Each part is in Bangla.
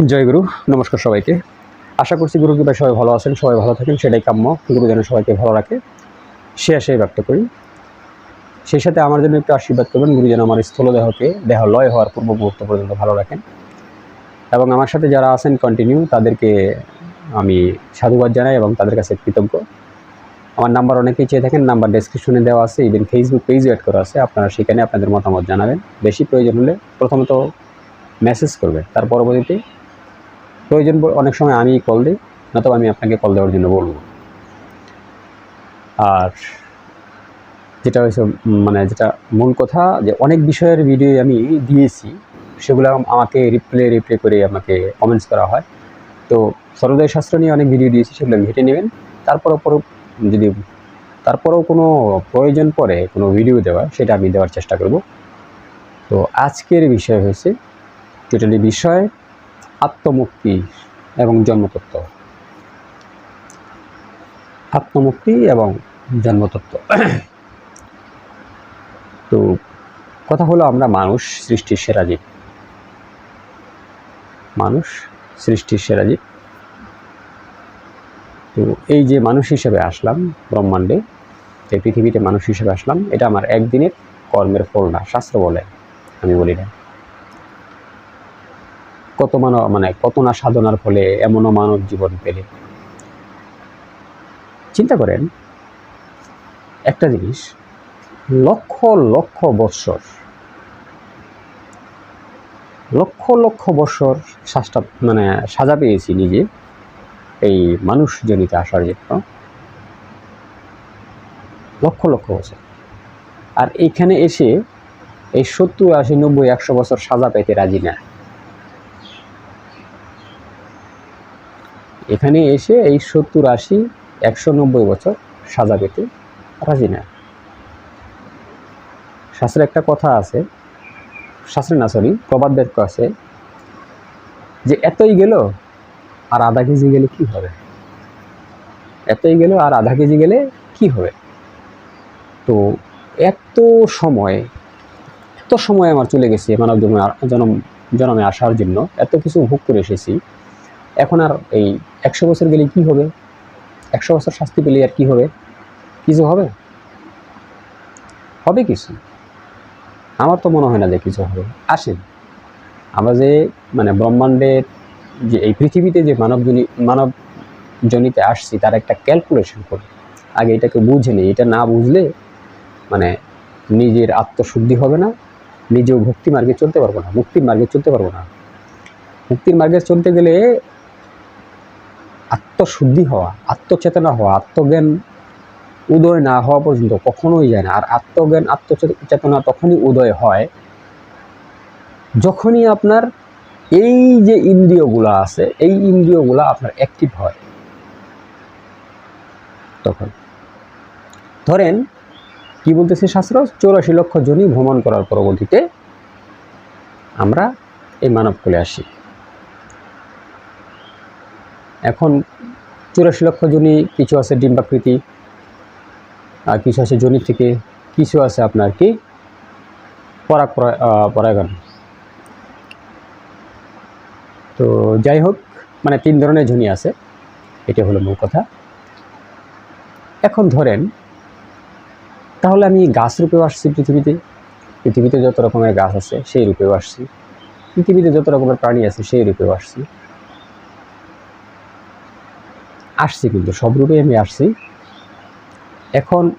জয় গুরু, নমস্কার সবাইকে। আশা করছি গুরু কৃপায় সবাই ভালো আছেন, সবাই ভালো থাকেন, সেটাই কাম্য। গুরু যেন সবাইকে ভালো রাখে। সে আশাই ব্যক্ত করি। সেই সাথে আমার জন্য একটু আশীর্বাদ করবেন, গুরু যেন আমার স্থূলদেহকে দেহ লয় হওয়ার পূর্ব মুহূর্ত পর্যন্ত ভালো রাখেন। এবং আমার সাথে যারা আছেন কন্টিনিউ তাদেরকে আমি সাধুবাদ জানাই এবং তাদের কাছে কৃতজ্ঞ। আমার নাম্বার অনেকেই চেয়ে থাকেন নাম্বার ডেসক্রিপশনে দেওয়া আছে ইভেন ফেসবুক পেজও অ্যাড করা আছে। আপনারা সেখানে আপনাদের মতামত জানাবেন। বেশি প্রয়োজন হলে প্রথমত মেসেজ করবেন। তার পরবর্তীতে প্রয়োজন অনেক সময় আমি কল দিই নয়তো আমি আপনাকে কল দেওয়ার জন্য বলব। আর যেটা হয়েছে মানে যেটা মূল কথা, যে অনেক বিষয়ের ভিডিও আমি দিয়েছি, সেগুলো আমাকে রিপ্লে রিপ্লে করে আমাকে কমেন্টস করা হয়। তো সর্বদয় শাস্ত্র নিয়ে অনেক ভিডিও দিয়েছি, সেগুলো ঘেটে নেবেন। তারপরও পর যদি, তারপরেও কোনো প্রয়োজন পড়ে কোনো ভিডিও দেওয়া সেটা আমি দেওয়ার চেষ্টা করব। তো আজকের বিষয় হয়েছে টোটালি বিষয় আত্মমুক্তি এবং জন্মতত্ত্ব। আত্মমুক্তি এবং জন্মতত্ত্ব। তো কথা হলো আমরা মানুষ সৃষ্টির সেরা জীব। মানুষ সৃষ্টির সেরা জীব। তো এই যে মানুষ হিসেবে আসলাম ব্রহ্মাণ্ডে, এই পৃথিবীতে মানুষ হিসেবে আসলাম, এটা আমার একদিনের কর্মের ফল না, শাস্ত্র বলে, আমি বলি না। কত মানব মানে কত না সাধনার ফলে এমনও মানব জীবন পেলে। চিন্তা করেন, একটা জিনিস, লক্ষ লক্ষ বৎসর, লক্ষ লক্ষ বৎসর শ্বাসটা মানে সাজা পেয়েছি নিজে, এই মানুষ জনিতে আসার জন্য। লক্ষ লক্ষ বছর আর এইখানে এসে এই সত্তর, আশি, নব্বই, একশো বছর সাজা পেতে রাজি না। এখানে এসে এই সত্তর আশি একশো নব্বই বছর সাজা পেতে রাজি না। শাস্ত্রে একটা কথা আছে, শাস্ত্রে না সরি প্রবাদ বাক্য আছে যে এতই গেল আর আধা কেজি গেলে কি হবে? এতই গেল আর আধা কেজি গেলে কি হবে? তো এত সময় এত সময় আমার চলে গেছে মানব জন্মে, জন্ম, জন্মে আসার জন্য, এত কিছু ভোগ করে এসেছি। এখন আর এই একশো বছর গেলে কি হবে? একশো বছর শাস্তি পেলে আর কি হবে? কিছু হবে? হবে কিছু। আমার তো মনে হয় না যে কিছু হবে। আসেন। আমরা যে মানে ব্রহ্মাণ্ডের যে এই পৃথিবীতে যে মানবজনী মানব জনিতে আসছি, তার একটা ক্যালকুলেশন করি। আগে এটাকে বুঝে নিই। এটা না বুঝলে মানে নিজের আত্মশুদ্ধি হবে না। নিজেও ভক্তি মার্গে চলতে পারব না। মুক্তির মার্গে চলতে পারব না। মুক্তির মার্গে চলতে গেলে আত্মশুদ্ধি হওয়া, আত্মচেতনা হওয়া, আত্মজ্ঞান উদয় না হওয়া পর্যন্ত কখনোই যায় না। আর আত্মজ্ঞান, আত্মচেতনা তখনই উদয় হয় যখনই আপনার এই যে ইন্দ্রিয়গুলো আছে, এই ইন্দ্রিয়গুলো আপনার অ্যাক্টিভ হয়। তখন। ধরেন, কি বলতেছে শাস্ত্র? চৌরাশি লক্ষ জনই ভ্রমণ করার পরবর্তীতে আমরা এই মানবকুলে আসি। এখন চুরাশি লক্ষ জনি, কিছু আছে ডিম্বাকৃতি, আর কিছু আছে জনি থেকে, কিছু আছে আপনার কি? পরাগ পরা- তো যাই হোক মানে তিন ধরনের ঝুনি আছে, এটা হলো মূল কথা। এখন ধরেন, তাহলে আমি গাছ রূপেও আসছি পৃথিবীতে। পৃথিবীতে যত রকমের গাছ আছে, সেই রূপেও আসছি। পৃথিবীতে যত রকমের প্রাণী আছে, সেই রূপেও আসছি। আসছি কিন্তু, সব রূপে আমি আসছি। এখন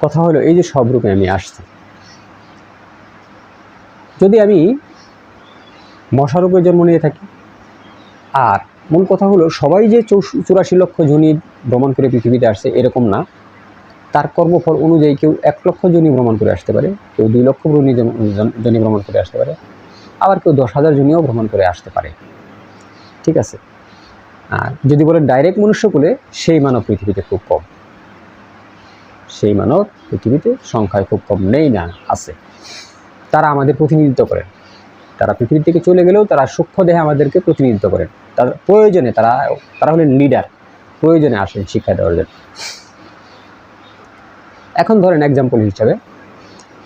কথা হলো, এই যে সব রূপে আমি আসছি। যদি আমি মশারূপে জন্ম নিয়ে থাকি, আর মূল কথা হলো, সবাই যে চুরাশি লক্ষ জনি ভ্রমণ করে পৃথিবীতে আসছে, এরকম না। তার কর্মফল অনুযায়ী কেউ এক লক্ষ জনি ভ্রমণ করে আসতে পারে, কেউ দুই লক্ষ জন- জনি ভ্রমণ করে আসতে পারে, আবার কেউ দশ হাজার জনিও ভ্রমণ করে আসতে পারে। ঠিক আছে? আর যদি বলে ডাইরেক্ট মনুষ্যকুলে সেই মানব পৃথিবীতে খুব কম। সেই মানব পৃথিবীতে সংখ্যায় খুব কম নেই না, আছে। তারা আমাদের প্রতিনিধিত্ব করেন। তারা পৃথিবী থেকে চলে গেলেও তারা সূক্ষ্ম দেহে আমাদেরকে প্রতিনিধিত্ব করেন। তার প্রয়োজনে তারা তারা হলেন লিডার প্রয়োজনে আসেন শিক্ষা দেওয়ার জন্য। এখন ধরেন এক্সাম্পল হিসাবে,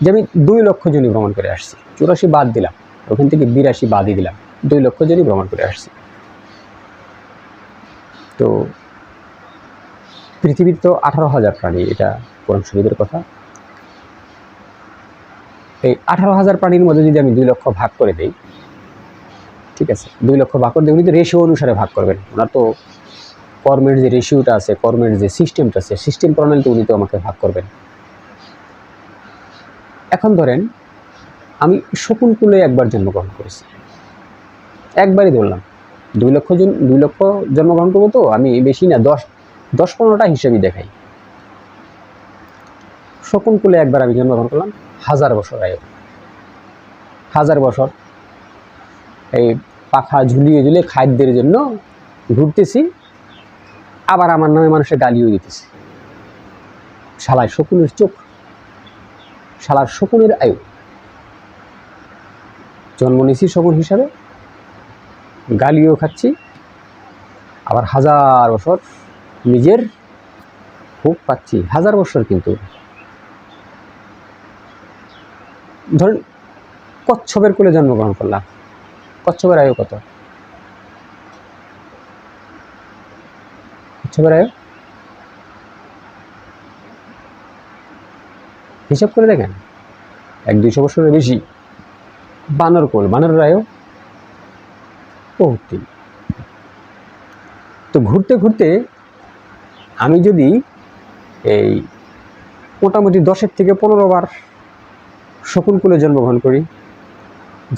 যে আমি দুই লক্ষ জনই ভ্রমণ করে আসছি। চুরাশি বাদ দিলাম। ওখান থেকে বিরাশি বাদই দিলাম। দুই লক্ষ জনই ভ্রমণ করে আসছি। তো পৃথিবীর তো আঠারো হাজার প্রাণী, এটা কোরআন শরীফের কথা। এই আঠারো হাজার প্রাণীর মধ্যে যদি আমি দুই লক্ষ ভাগ করে দেই, ঠিক আছে, দুই লক্ষ ভাগ করে দিই, উনি তো রেশিও অনুসারে ভাগ করবেন। ওনার তো কর্মের যে রেশিওটা আছে, কর্মের যে সিস্টেমটা আছে সিস্টেম প্রণালীতে উনি তো আমাকে ভাগ করবেন। এখন ধরেন, আমি শকুন কুলে একবার জন্মগ্রহণ করেছি। একবারই ধরলাম। দুই লক্ষ জন দুই লক্ষ জন্মগ্রহণ করব তো? আমি বেশি না, দশ দশ পনেরোটা হিসেবেই দেখাই। শকুন কুলে একবার আমি জন্মগ্রহণ করলাম, হাজার বছর আয়ু হাজার বছর। এই পাখা ঝুলিয়ে ঝুলিয়ে খাদ্যের জন্য ঘুরতেছি, আবার আমার নামে মানুষের গালিও দিতেছে। শালায় শকুনের চোখ, শালার শকুনের আয়ু। জন্ম নিছি শকুন হিসাবে। গালিও খাচ্ছি। আবার হাজার বছর নিজের ভোগ পাচ্ছি। হাজার বছর কিন্তু। ধরেন, কচ্ছপের কোলে জন্মগ্রহণ করলাম। কচ্ছপের আয়ু কত? কচ্ছপের আয়ু? হিসাব করে দেখেন। এক দুইশো বছরের বেশি। বানর কোল, বানরের আয়ু বহুত তো ঘুরতে ঘুরতে আমি যদি এই মোটামুটি দশের থেকে পনেরো বার শকুন কুলে জন্মগ্রহণ করি,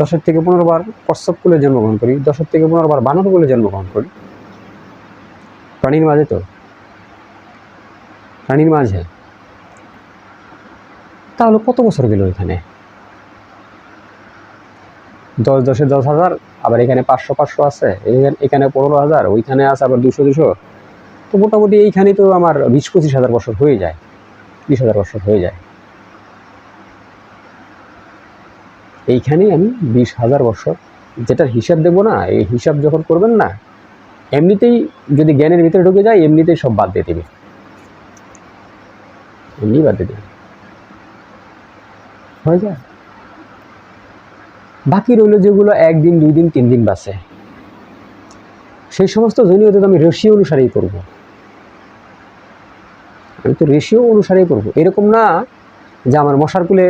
দশের থেকে পনেরো বার কশ্যপ কুলে জন্মগ্রহণ করি, দশের থেকে পনেরো বার বানর কুলে জন্মগ্রহণ করি, প্রাণীর মাঝে তো, প্রাণীর মাঝে, তাহলে কত বছর গেল এখানে? দশ দশে দশ হাজার, আবার এখানে পাঁচশো পাঁচশো আছে, এখানে- পনেরো হাজার, ওইখানে আছে আবার দুশো দুশো। তো মোটামুটি এইখানে তো আমার বিশ পঁচিশ হাজার বছর হয়ে যায়, বিশ হাজার বছর হয়ে যায়। এইখানেই আমি বিশ হাজার বছর যেটার হিসাব দেবো না, এই হিসাব যখন করবেন না, এমনিতেই যদি জ্ঞানের ভিতরে ঢুকে যায়, এমনিতেই সব বাদ দিয়ে দেবে। এমনি বাদ দিয়ে দেবে। হয়ে যায়? বাকি রইল যেগুলো একদিন দুই দিন তিন দিন বাসে সেই সমস্ত জনিয়ত আমি রেশিও অনুসারেই করব। আমি তো রেশিও অনুসারেই করব। এরকম না যে আমার মশার কুলে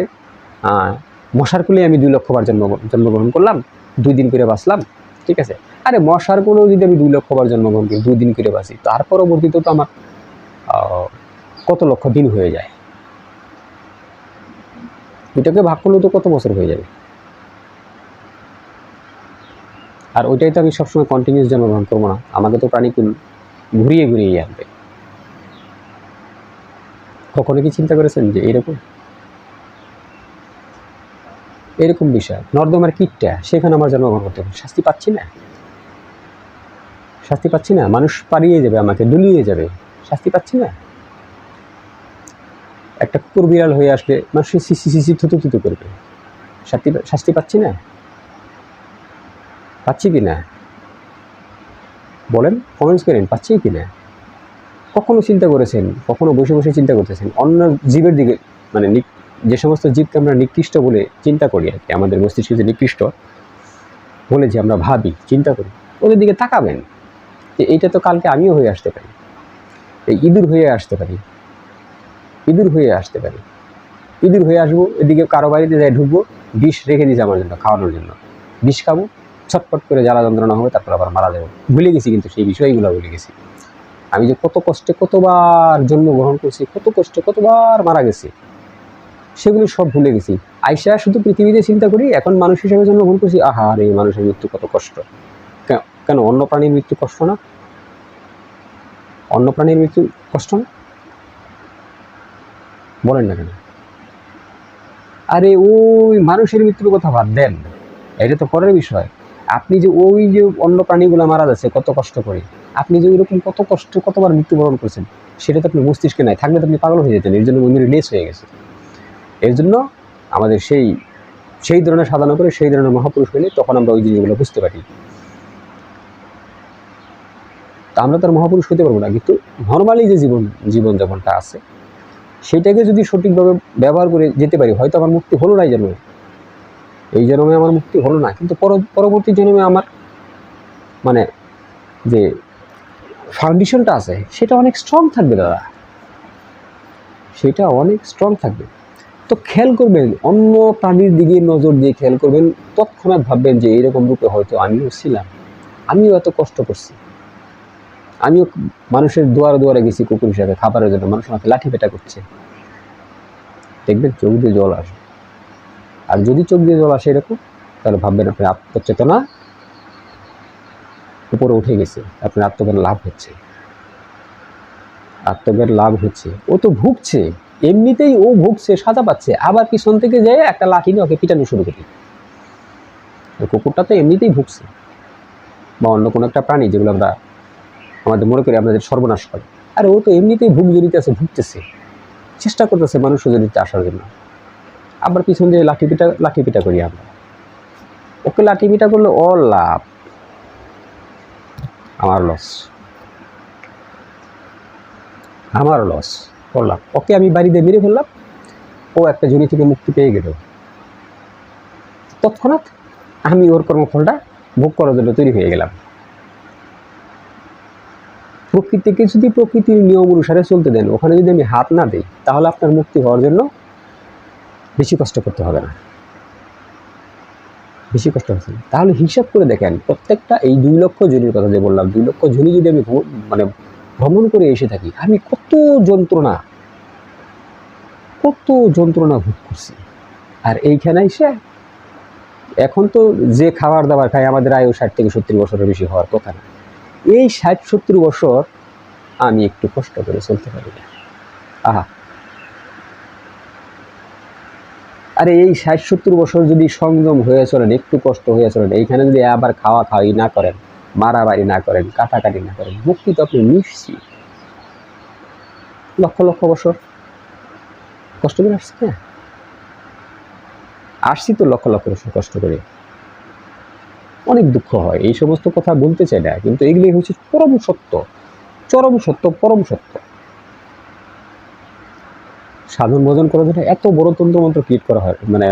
মশার কুলে আমি দুই লক্ষবার জন্ম, জন্মগ্রহণ করলাম দুই দিন করে বাঁচলাম, ঠিক আছে? আরে মশার কুলেও যদি আমি দুই লক্ষ বার জন্মগ্রহণ করি দুই দিন করে বাঁচি, তার পরবর্তীতে তো আমার কত লক্ষ দিন হয়ে যায়। এটাকে ভাগ করলেও তো কত বছর হয়ে যাবে? আর ওইটাই তো আমি সবসময় কন্টিনিউস জন্মগ্রহণ করব না আমাকে তো প্রাণীকুল ঘুরিয়ে ঘুরিয়ে আনবে কখনো কি চিন্তা করেছেন যে এরকম এরকম বিষয় নর্দমার কীটটা সেখানে আমার জন্মগ্রহণ করতে হবে শাস্তি পাচ্ছি না শাস্তি পাচ্ছি না মানুষ পারিয়ে যাবে আমাকে দুলিয়ে যাবে শাস্তি পাচ্ছি না একটা কুকুর বিড়াল হয়ে আসলে মানুষ সিসি সিসি থুতু থুতু করবে শাস্তি শাস্তি পাচ্ছি না পাচ্ছি কি না? বলেন কমেন্টস করেন পাচ্ছি কি না? কখনো চিন্তা করেছেন, কখনো বসে বসে চিন্তা করতেছেন? অন্য জীবের দিকে মানে যে সমস্ত জীবকে আমরা নিকৃষ্ট বলে চিন্তা করি আর কি, আমাদের মস্তিষ্কে যে নিকৃষ্ট, বলে যে আমরা ভাবি, চিন্তা করি, ওদের দিকে তাকাবেন। যে এইটা তো কালকে আমিও হয়ে আসতে পারি। এই ইঁদুর হয়ে আসতে পারি। ইঁদুর হয়ে আসতে পারি। ইঁদুর হয়ে আসব, এদিকে কারও বাড়িতে যাই ঢুকবো, বিষ রেখে দিয়েছে আমার জন্য, খাওয়ানোর জন্য। বিষ খাব ছটফট করে জ্বালা যন্ত্রণা হবে, তারপর আবার মারা যাবে। ভুলে গেছি কিন্তু সেই বিষয়গুলো ভুলে গেছি। আমি যে কত কষ্টে কতবার জন্মগ্রহণ করছি, কত কষ্টে কতবার মারা গেছি, সেগুলো সব ভুলে গেছি। আইসা শুধু পৃথিবীতে চিন্তা করি, এখন মানুষ হিসেবে জন্মগ্রহণ করছি। আহা রে, মানুষের মৃত্যু কত কষ্ট। কেন অন্য প্রাণীর মৃত্যু কষ্ট না? অন্য প্রাণীর মৃত্যু কষ্ট না? বলেন না কেন? আরে ওই মানুষের মৃত্যুর কথা বাদ দেন। এটা তো পরের বিষয়। আপনি যে ওই যে অন্য প্রাণীগুলো মারা যাচ্ছে, কত কষ্ট করে। আপনি যে ওইরকম কত কষ্ট, কতবার মৃত্যুবরণ করছেন, সেটা তো আপনি মস্তিষ্কে নাই। থাকলে তো আপনি পাগল হয়ে যেতেন, এর জন্য মন্দিরে লেস হয়ে গেছে। এর জন্য আমাদের সেই সেই ধরনের সাধনা করে, সেই ধরনের মহাপুরুষ হলে তখন আমরা ওই জিনিসগুলো বুঝতে পারি। তা আমরা তার মহাপুরুষ হতে পারব না, কিন্তু নর্মালি যে জীবন, জীবনযাপনটা আছে, সেটাকে যদি সঠিকভাবে ব্যবহার করে যেতে পারি, হয়তো আমার মুক্তি হলো নাই যেন। এই জন্মে আমার মুক্তি হলো না। কিন্তু পর- পরবর্তী জন্মে আমার মানে যে ফাউন্ডেশনটা আছে, সেটা অনেক স্ট্রং থাকবে দাদা। সেটা অনেক স্ট্রং থাকবে। তো খেয়াল করবেন, অন্য প্রাণীর দিকে নজর দিয়ে খেয়াল করবেন, তৎক্ষণাৎ ভাববেন যে এইরকম রূপে হয়তো আমিও ছিলাম। আমিও এত কষ্ট করছি। আমিও মানুষের দুয়ারে দুয়ারে গেছি কুকুর হিসাবে খাবারের জন্য। মানুষ আমাকে লাঠি পেটা করছে। দেখবেন চোখ দিয়ে জল আসে আর যদি চোখ দিয়ে জল আসে এরকম, তাহলে ভাববেন আপনার আত্মচেতনা উপরে উঠে গেছে, আপনার আত্মজ্ঞান লাভ হচ্ছে। আত্মজ্ঞান লাভ হচ্ছে। ও তো ভুগছে, এমনিতেই ও ভুগছে, সাজা পাচ্ছে। আবার পিছন থেকে যেয়ে একটা লাঠি নিয়ে ওকে পিটানো শুরু করি কুকুরটা তো এমনিতেই ভুগছে। বা অন্য কোনো একটা প্রাণী যেগুলো আমরা, আমাদের মনে করি আমাদের সর্বনাশ করে। আর ও তো এমনিতেই ভুগ জড়িত আছে, ভুগতেছে। চেষ্টা করতেছে মানুষ জড়িত আসার জন্য। আবার পিছন দিয়ে লাঠি পিটা লাঠি পিটা করি আমরা। ওকে লাঠি পিটা করলে ও লাভ, আমার লস আমার লস করলাম ওকে আমি বাড়িতে মেরে ফেললাম, ও একটা জমি থেকে মুক্তি পেয়ে গেল। তৎক্ষণাৎ আমি ওর কর্মফলটা ভোগ করার জন্য তৈরি হয়ে গেলাম। প্রকৃতিকে যদি প্রকৃতির নিয়ম অনুসারে চলতে দেন, ওখানে যদি আমি হাত না দিই, তাহলে আপনার মুক্তি হওয়ার জন্য বেশি কষ্ট করতে হবে না। বেশি কষ্ট হচ্ছে না। তাহলে হিসাব করে দেখেন, প্রত্যেকটা এই দুই লক্ষ জনের কথা যে বললাম, দুই লক্ষ জনই যদি আমি মানে ভ্রমণ করে এসে থাকি, আমি কত যন্ত্রণা কত যন্ত্রণা ভোগ করছি। আর এইখানে এসে এখন তো যে খাবার দাবার খাই আমাদের আয়ু ষাট থেকে সত্তর বছরের বেশি হওয়ার কথা না। এই ষাট সত্তর বছর আমি একটু কষ্ট করে চলতে পারি না। আহা আরে এই ষাট সত্তর বছর যদি সংযম হয়ে চলেন, একটু কষ্ট হয়ে চলেন, এইখানে যদি আবার খাওয়া খাওয়াই না করেন, মারামারি না করেন, কাটাকাটি না করেন, মুক্তি তো আপনি নিশ্চিত। লক্ষ লক্ষ বছর। কষ্ট করে আসছি না? আসছি তো লক্ষ লক্ষ বছর কষ্ট করে। অনেক দুঃখ হয়, এই সমস্ত কথা বলতে চাই না, কিন্তু এগুলি হচ্ছে পরম সত্য, চরম সত্য, পরম সত্য। সাধন ভোজন করার জন্য এত বড় তন্ত্রমন্ত্র ক্রিয়েট করা হয় মানে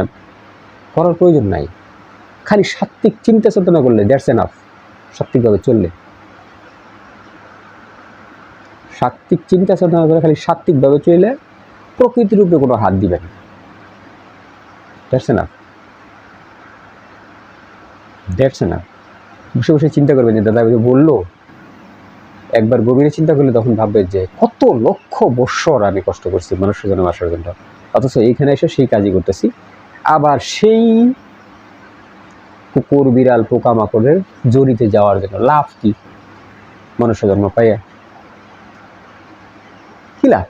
করার প্রয়োজন নাই। খালি সাত্বিক চিন্তা চেতনা করলে দ্যাটস এনাফ সাত্বিকভাবে চললে। সাত্বিক চিন্তা চেতনা করে খালি সাত্বিকভাবে চললে প্রকৃতির উপরে কোনো হাত দিবেন দ্যাটস এনাফ দ্যাটস এনাফ বসে বসে চিন্তা করবেন যে দাদা বলল একবার গভীরে চিন্তা করলে তখন ভাববে যে কত লক্ষ বৎসর আমি কষ্ট করছি মানুষের জন্য আসার জন্য। অথচ এইখানে এসে সেই কাজই করতেছি। আবার সেই কুকুর, বিড়াল, পোকামাকড়ের জড়িতে যাওয়ার জন্য লাভ কি? মনুষ্য জন্ম পাইয়া কি লাভ?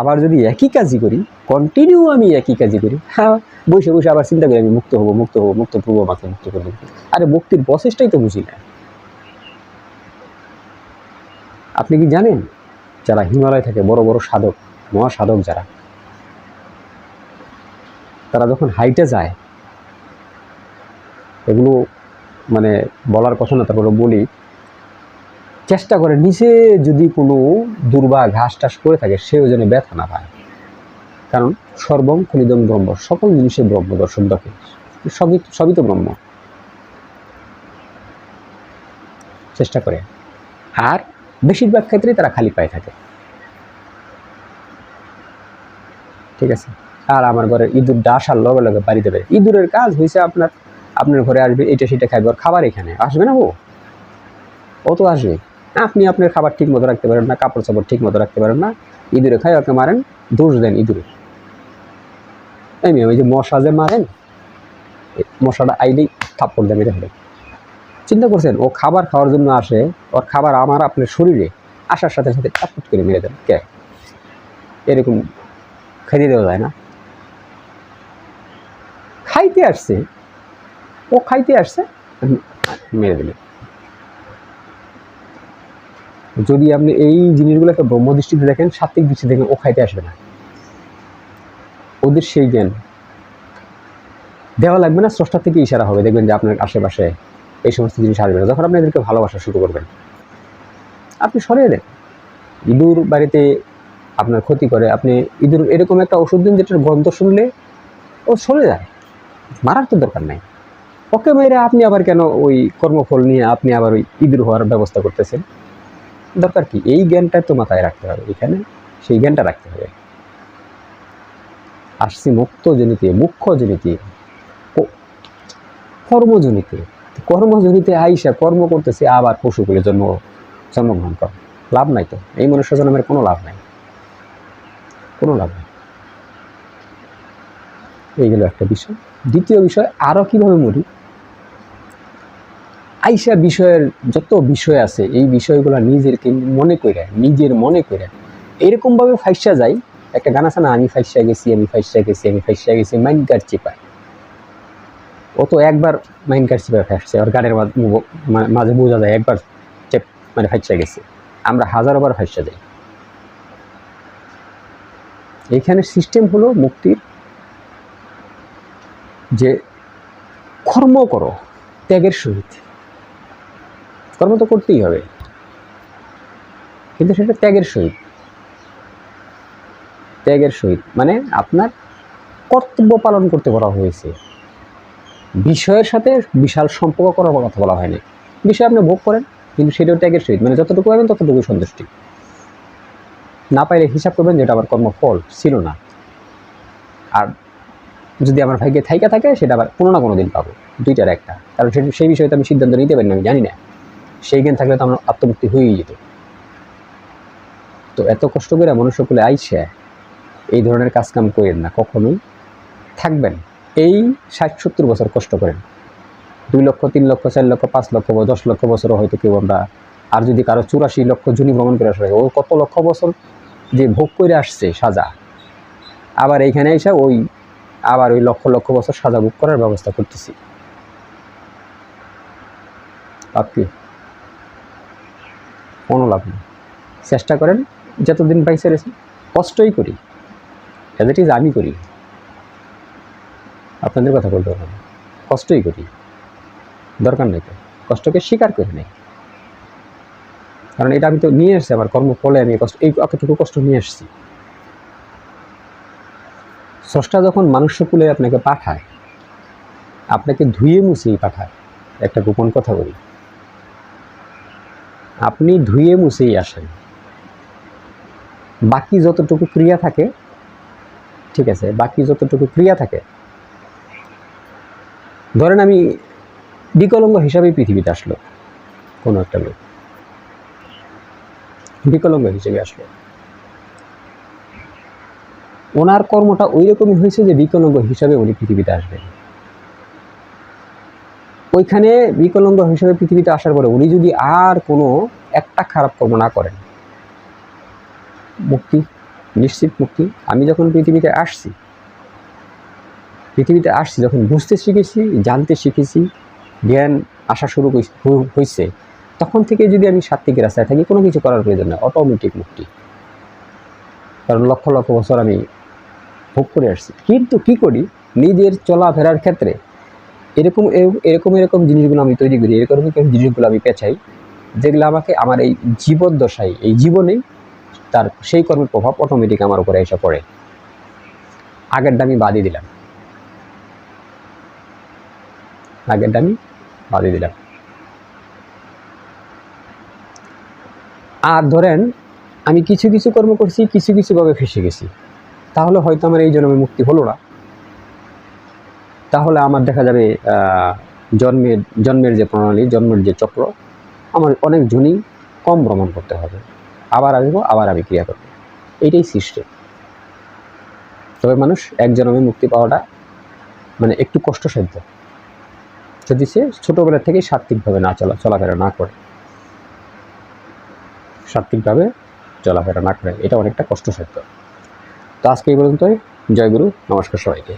আবার যদি একই কাজই করি কন্টিনিউ আমি একই কাজই করি হ্যাঁ বসে বসে আবার চিন্তা করি আমি মুক্ত হব মুক্ত হব, মুক্ত পূর্ব মাকে মুক্ত করব আরে মুক্তির প্রসেসটাই তো বুঝি না। আপনি কি জানেন যারা হিমালয় থাকে বড় বড় সাধক, মহাসাধক যারা, তারা যখন হাইটে যায়, এগুলো মানে বলার কথা না, তারপরে বলি, চেষ্টা করে নিচে যদি কোনো দুর্বা ঘাস টাস করে থাকে, সেও যেন ব্যথা না পায়। কারণ সর্বম খনিদম ব্রহ্ম, সকল জিনিসে ব্রহ্ম দর্শন দেখে। সবই সবই তো ব্রহ্ম। চেষ্টা করে। আর বেশিরভাগ ক্ষেত্রেই তারা খালি পায়ে থাকে। ঠিক আছে? আর আমার ঘরে ইঁদুর আসার লগে লগে বাড়ি দেবে ইঁদুরের কাজ হয়েছে আপনার আপনার ঘরে আসবে এটা সেটা খাইবে ওর খাবার এখানে। আসবে না ও ও তো আসবে। আপনি আপনার খাবার ঠিক মতো রাখতে পারেন না কাপড় চাপড় ঠিক মতো রাখতে পারেন না। ইঁদুরে খাই ওকে মারেন দোষ দেন ইঁদুরে মেয়ে, ওই যে মশা যে মারেন মশাটা আইলেই থাপ্পড় দেন এটা হলে চিন্তা করছেন, ও খাবার খাওয়ার জন্য আসে, ওর খাবার আমার আপনার শরীরে আসার সাথে সাথে টাপুট করে মেরে দেন। কে? এরকম খাইতে দেওয়া যায় না। খাইতে আসছে। ও খাইতে আসছে মেরে দিলে। যদি আপনি এই জিনিসগুলোকে ব্রহ্ম দৃষ্টিতে দেখেন সাত্বিক দৃষ্টিতে দেখেন, ও খাইতে আসবে না। ওদের সেই জ্ঞান। দেওয়া লাগবে না, স্রষ্টা থেকে ইশারা হবে। দেখবেন যে আপনার আশেপাশে এই সমস্ত জিনিস আসবে না। যখন আপনি এদেরকে ভালোবাসা শুরু করবেন, আপনি সরিয়ে দেন। ইঁদুর বাড়িতে আপনার ক্ষতি করে, আপনি ইঁদুর এরকম একটা ওষুধ দিন যেটার গন্ধ শুনলে ও সরে যায়। মারার তো দরকার নাই। ওকে মেরে আপনি আবার কেন ওই কর্মফল নিয়ে আপনি আবার ওই ইঁদুর হওয়ার ব্যবস্থা করতেছেন? দরকার কি? এই জ্ঞানটা তো মাথায় রাখতে হবে। এখানে সেই জ্ঞানটা রাখতে হবে। আসছি মুক্ত জনিতে, মুখ্য জনিতে কর্মজনিতে কর্মজনিতে আইসা কর্ম করতেছে, আবার পশু করে জন্ম, জন্মগ্রহণ কর। লাভ নাই তো। এই মনুষ্য জন্মের কোনো লাভ নাই। কোনো লাভ নেই। এইগুলো একটা বিষয়। দ্বিতীয় বিষয় আরও কীভাবে মরি? আইসা বিষয়ের যত বিষয় আছে, এই বিষয়গুলো নিজের মনে করে নিজের মনে করে এরকমভাবে ফাইসা যায়। একটা গান আছে না, আমি ফাইসা গেছি, আমি ফাইসা গেছি, আমি ফাইসা গেছি মাইন্ড গার্ড চিপায়। ও তো একবার মাইন্ড কার্ড চিপায় ফাঁসছে আর গানের মাঝ- বোঝা যায় একবার চেপ মানে ফাইসা গেছে। আমরা হাজারোবার ফাইসা যাই। এখানে সিস্টেম হলো মুক্তির যে কর্ম করো, ত্যাগের সহিত। কর্ম তো করতেই হবে। কিন্তু সেটা ত্যাগের সহিত। ত্যাগের সহিত। মানে আপনার কর্তব্য পালন করতে বলা হয়েছে। বিষয়ের সাথে বিশাল সম্পর্ক করার কথা বলা হয়নি। বিষয় আপনি ভোগ করেন, কিন্তু সেটাও ত্যাগের সহিত। মানে যতটুকু পাবেন ততটুকু সন্তুষ্টি। না পাইলে হিসাব করবেন যেটা আমার কর্মফল, ছিল না। আর যদি আমার ভাগ্যে থাইকা থাকে, সেটা আবার কোনো না কোনো দিন পাবো। দুইটার একটা। কারণ সে- সেই বিষয়ে তো আমি সিদ্ধান্ত নিতে পারি না, আমি জানি না। সেই জ্ঞান থাকলে তো আমার আত্মমুক্তি হয়েই যেত। তো এত কষ্ট করে মনুষ্যকুলে আইসে, এই ধরনের কাজকাম করেন না, কখনোই থাকবেন। এই ষাট সত্তর বছর কষ্ট করেন। দুই লক্ষ, তিন লক্ষ, চার লক্ষ, পাঁচ লক্ষ, বা দশ লক্ষ বছরও হয়তো কেউ আমরা আর যদি কারও চুরাশি লক্ষ জুনি ভ্রমণ করে আসে ও কত লক্ষ বছর যে ভোগ করে আসছে সাজা। আবার এইখানে এসে ওই আবার ওই লক্ষ লক্ষ বছর সাজা ভোগ করার ব্যবস্থা করতেছি। কি? কোনো লাভ নেই। চেষ্টা করেন, যতদিন পাইছে কষ্টই করি। অ্যাজ ইট ইজ আমি করি। আপনাদের কথা বলতে হবে। কষ্টই করি দরকার নেই তো। কষ্টকে স্বীকার করে নেই। কারণ এটা আমি তো নিয়ে এসেছি, আমার কর্মফলে আমি কষ্ট, এই এতটুকু কষ্ট নিয়ে এসেছি। স্রষ্টা যখন মানুষ্যকুলে আপনাকে পাঠায়, আপনাকে ধুয়ে মুছেই পাঠায়, একটা গোপন কথা বলি। আপনি ধুয়ে মুছেই আসেন। বাকি যতটুকু ক্রিয়া থাকে, ঠিক আছে, বাকি যতটুকু ক্রিয়া থাকে ধরেন আমি বিকলঙ্গ হিসাবে পৃথিবীতে আসলো, কোনো একটা লোক। বিকলঙ্গ হিসেবে আসলো। ওনার কর্মটা ওই রকমই হয়েছে যে বিকলঙ্গ হিসাবে উনি পৃথিবীতে আসবেন। ওইখানে বিকলঙ্গ হিসেবে পৃথিবীতে আসার পরে উনি যদি আর কোনো একটা খারাপ কর্ম না করেন, মুক্তি, নিশ্চিত মুক্তি, আমি যখন পৃথিবীতে আসছি পৃথিবীতে আসছি, যখন বুঝতে শিখেছি, জানতে শিখেছি, জ্ঞান আসা শুরু হয়েছে তখন থেকে যদি আমি সাত্বিক রাস্তায় থাকি, কোনো কিছু করার প্রয়োজন নেই অটোমেটিক মুক্তি। কারণ লক্ষ লক্ষ বছর আমি ভোগ করে আসছি। কিন্তু কি করি? নিজের চলাফেরার ক্ষেত্রে এরকম, এরকম- এরকম জিনিসগুলো আমি তৈরি করি, এরকম এরকম জিনিসগুলো আমি পেছাই যেগুলো আমাকে, আমার এই জীবদ্দশায়, এই জীবনেই তার সেই কর্মের প্রভাব অটোমেটিক আমার উপরে এসে পড়ে। আগেরটা আমি বাদই দিলাম। আগেরটা আমি বাদই দিলাম। আর ধরেন আমি কিছু কিছু কর্ম করছি, কিছু কিছুভাবে ফেসে গেছি। তাহলে হয়তো আমার এই জন্মে মুক্তি হলো না। তাহলে আমার দেখা যাবে জন্মের জন্মের যে প্রণালী, জন্মের যে চক্র, আমার অনেক জনই কম ভ্রমণ করতে হবে। আবার আসব, আবার আমি ক্রিয়া করব। এইটাই সিস্টেম তবে মানুষ এক জন্মে মুক্তি পাওয়াটা মানে একটু কষ্টসাধ্য। যদি দিছে, ছোটোবেলা থেকেই সাত্ত্বিকভাবে না চলা চলাফেরা না করে। সাত্ত্বিকভাবে চলাফেরা না করে, এটা অনেকটা কষ্টসাধ্য। তো আজকে এই পর্যন্তই। জয়গুরু নমস্কার সবাইকে।